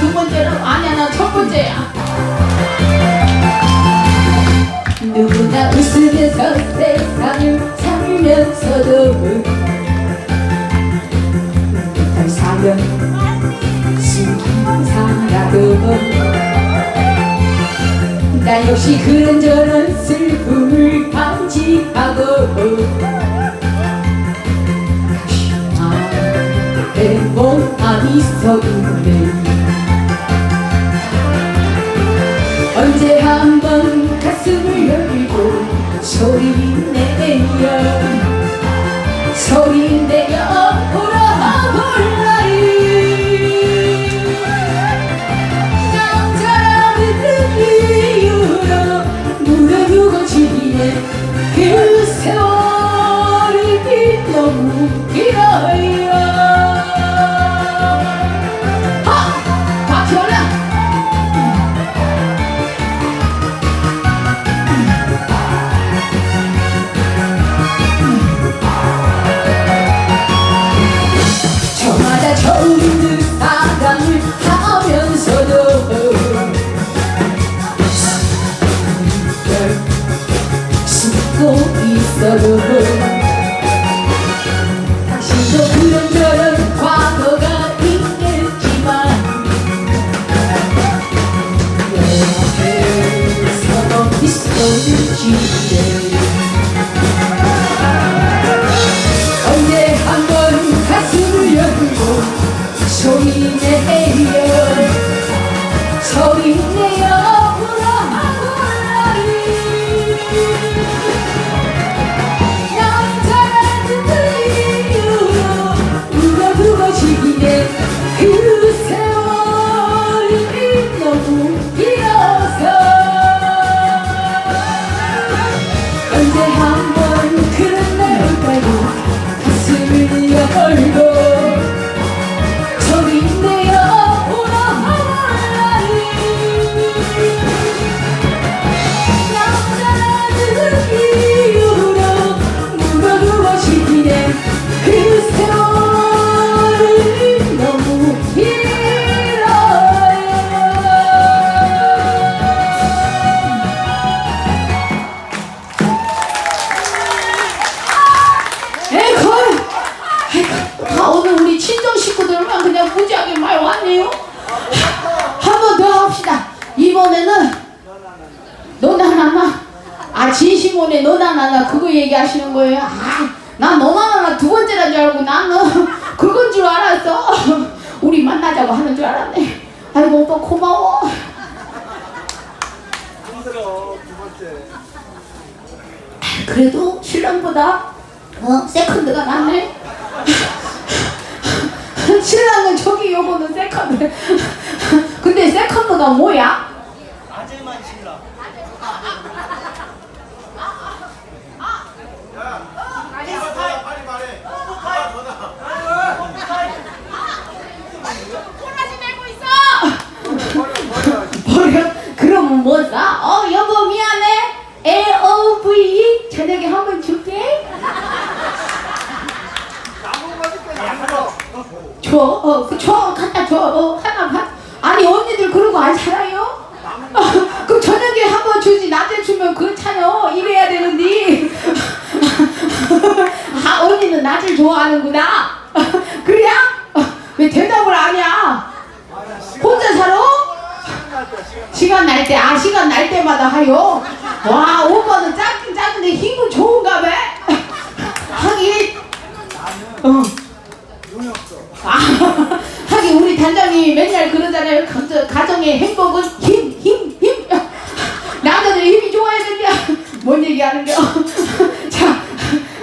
두 번째는 아니야 나 첫 번째야. 누구나 웃으면서 세상을 살면서도 잘 사면 신기상하도 나 역시 그런 저런 슬픔을 간직하고 행복함이 있었 언제 한번 가슴을 열고 소리 내 그래도 신랑보다 어 세컨드가 낫네. 신랑은 저기 요거는 세컨드. 근데 세컨드가 뭐야? 아재만 신라 야 빨리 말해 누가 전화 버려 버려 버려? 그러면 뭐 사? 어 여보 미안해. LOV 저녁에 한 번 줄게. 나무 가질게 나무 줘. 어, 그 줘. 갖다 줘. 어, 하나 봐. 아니 언니들 거안 살아요? 어, 그 저녁에 한 번 주지 낮에 주면 그렇잖아요. 이래야 되는데. 아 언니는 낮을 좋아하는구나. 그래야? 어, 왜 대답을 안 해? 혼자 살아? 시간 날 때, 아, 시간 날 때마다 하요? 와, 오빠는 작긴 작은데 힘은 좋은가 봐. 하긴, 어. 용이 없어 아, 하긴 우리 단장님이 맨날 그러잖아요. 가- 가정의 행복은 힘, 힘, 힘. 남자들의 힘이 좋아야 된다. 뭔 얘기 하는 겨? 자,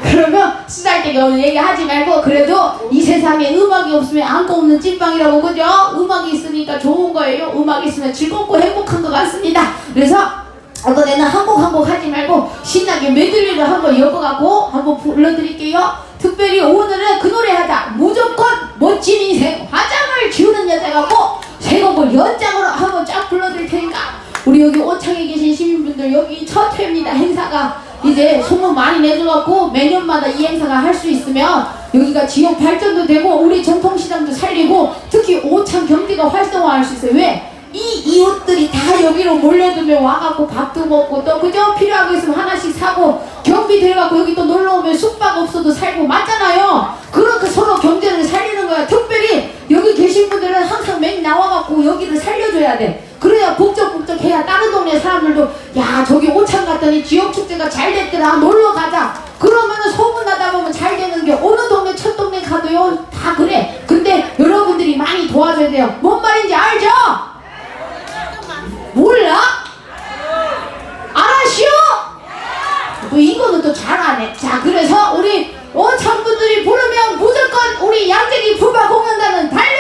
그러면 쓰잘데기 없는 얘기 하지 말고 그래도 이 세상에 음악이 없으면 안고 없는 찐빵이라고 그죠? 음악이 있으니까 좋은 거예요. 음악이 있으면 즐겁고 행복한 것 같습니다. 그래서 이번에는 한곡 한 곡 하지 말고 신나게 메들리를 한번 엮어갖고 한번 불러드릴게요. 특별히 오늘은 그 노래 하자. 무조건 멋진 인생 화장을 지우는 여자가고 세 곡을 연장으로 한번 쫙 불러드릴 테니까 우리 여기 오창에 계신 시민분들 여기 첫 회입니다 행사가 이제 소문 많이 내줘갖고 매년마다 이 행사가 할 수 있으면 여기가 지역 발전도 되고 우리 전통시장도 살리고 특히 오창 경제 경기가 활성화할 수 있어요. 왜? 이 이웃들이 다 여기로 몰려들면 와갖고 밥도 먹고 또 그죠? 필요한 거 있으면 하나씩 사고 경비 들어가고 여기 또 놀러 오면 숙박 없어도 살고 맞잖아요. 그렇게 서로 경제를 살리는 거야. 특별히 여기 계신 분들은 항상 맨 나와갖고 여기를 살려줘야 돼. 그래야 북적북적 해야 다른 동네 사람들도 야 저기 오창 갔더니 지역 축제가 잘 됐더라 놀러 가자. 그러면 또 이거는 또 잘하네. 자, 그래서 우리 오천분들이 부르면 무조건 우리 양재기 불바 공연단은 달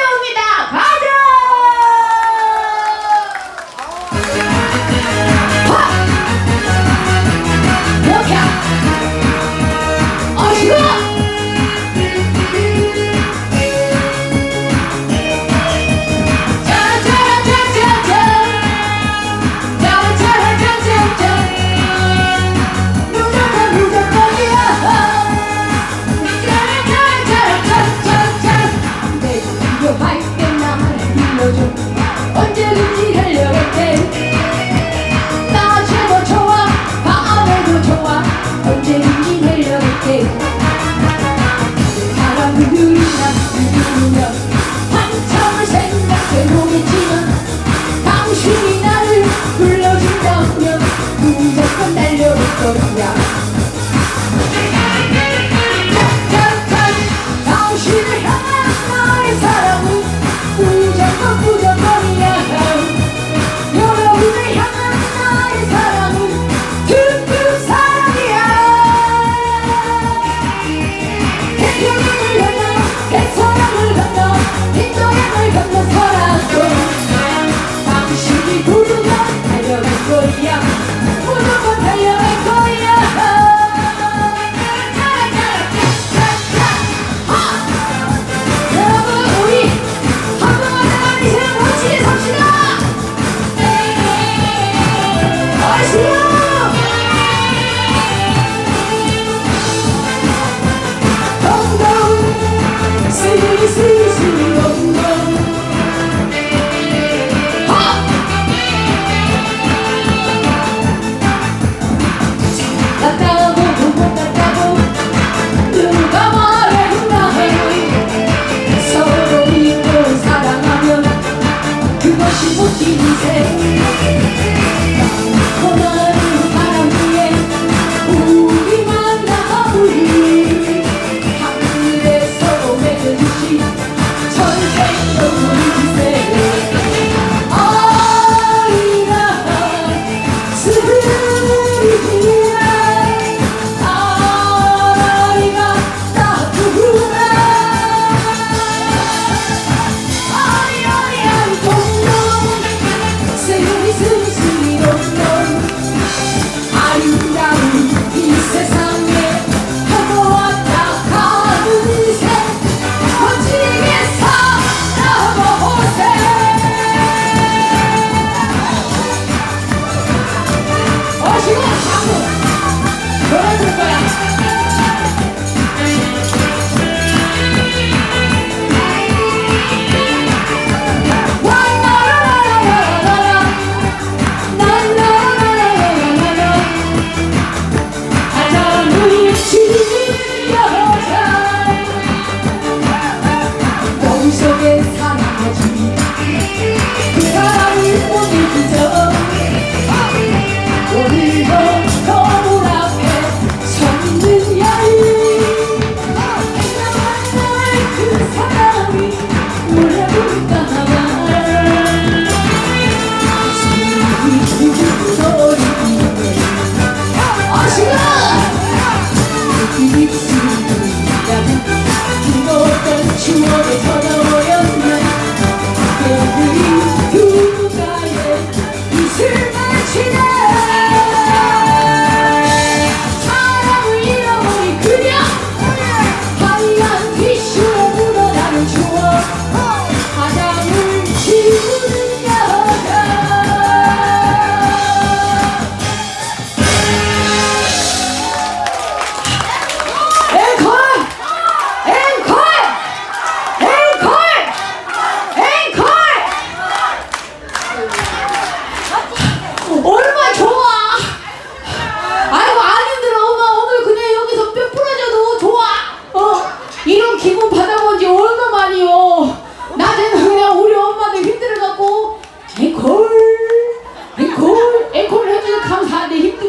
Yeah.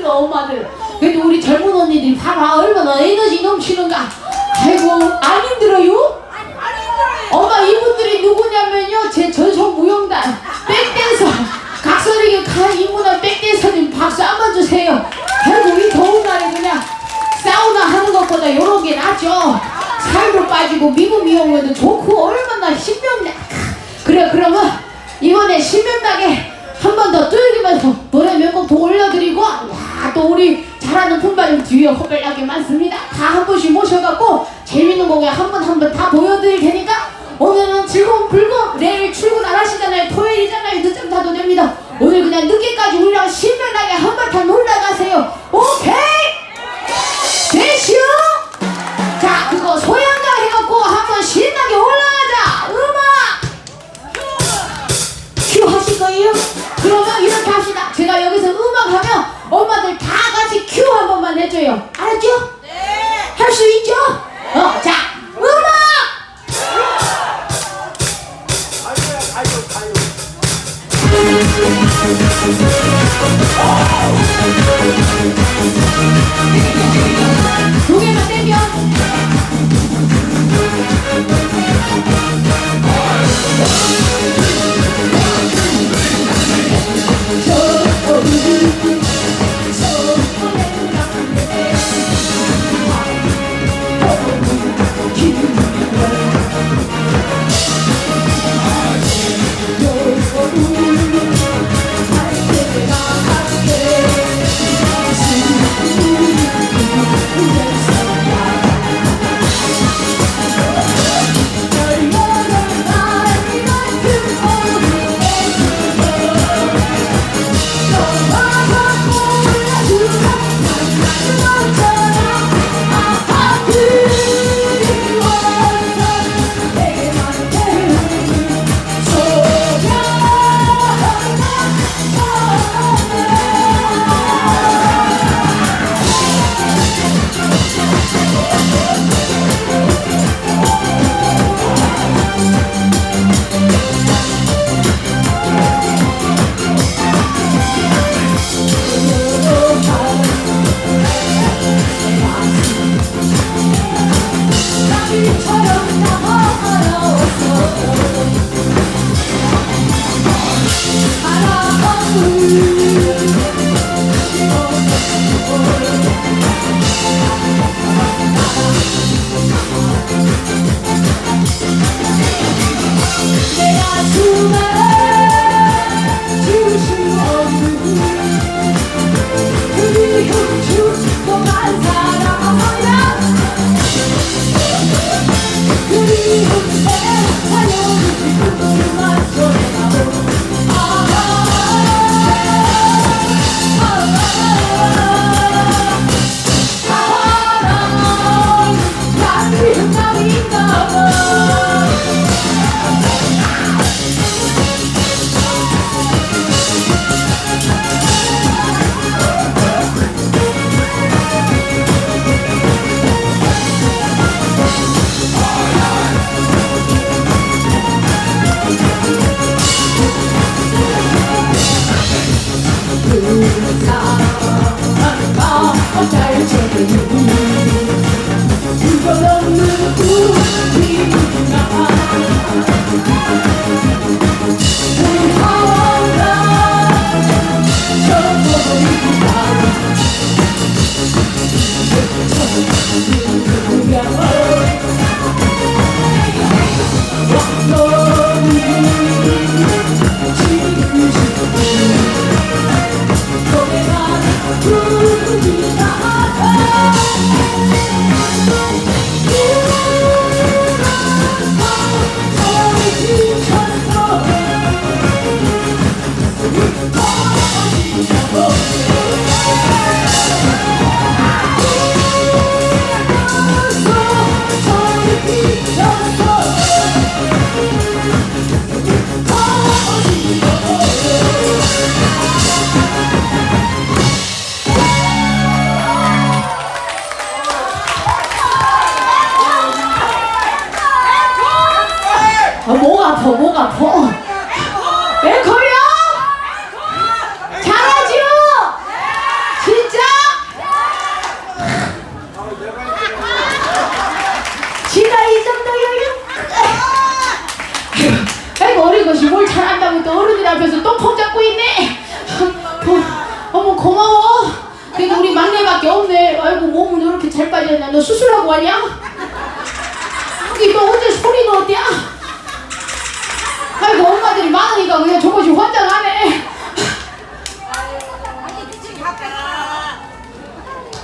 힘들어 엄마들. 그래도 우리 젊은 언니들이 봐라 아, 얼마나 에너지 넘치는가. 아이고 안 힘들어요? 엄마 이분들이 누구냐면요. 제 전속 무용단. 백댄서. 각설이게 가 이문한 백댄서님 박수 한 번 주세요. 아이고 이 더운 날에 그냥 사우나 하는 것보다 요런 게 낫죠. 살도 빠지고 미국 미용에도 좋고 얼마나 신명나. 그래 그러면 이번에 신명나게 한 번 더 뚫기면서 노래 몇 곡 더 올려드리고. 또 우리 잘하는 품발님 뒤에 허별나게 많습니다. 다 한 분씩 모셔갖고 재밌는 공연 한 분 한 분 다 보여드릴 테니까 오늘은 즐거운 불금 내일 출근 안 하시잖아요. 토요일이잖아요. 늦잠 자도 됩니다. 오늘 그냥 늦게까지 우리 신나게 한바탕 놀다 가세요. 오케이? 되시오? 자 그거 소요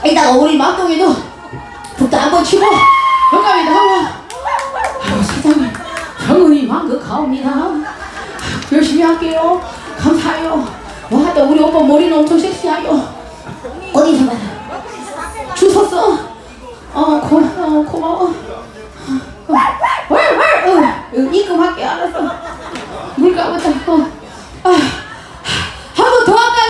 이따가 우리 막둥이도 북도 한번 치고 영감이도 하고. 아유 세상에. 영원히 만극 가옵니다. 열심히 할게요. 감사해요. 뭐 와또 우리 오빠 머리는 엄청 섹시하요. 어디서 봐 주웠어? 어, 고, 어 고마워. 월월 어 어, 어, 어, 어, 입금할게 알았어. 물감부터 어. 아.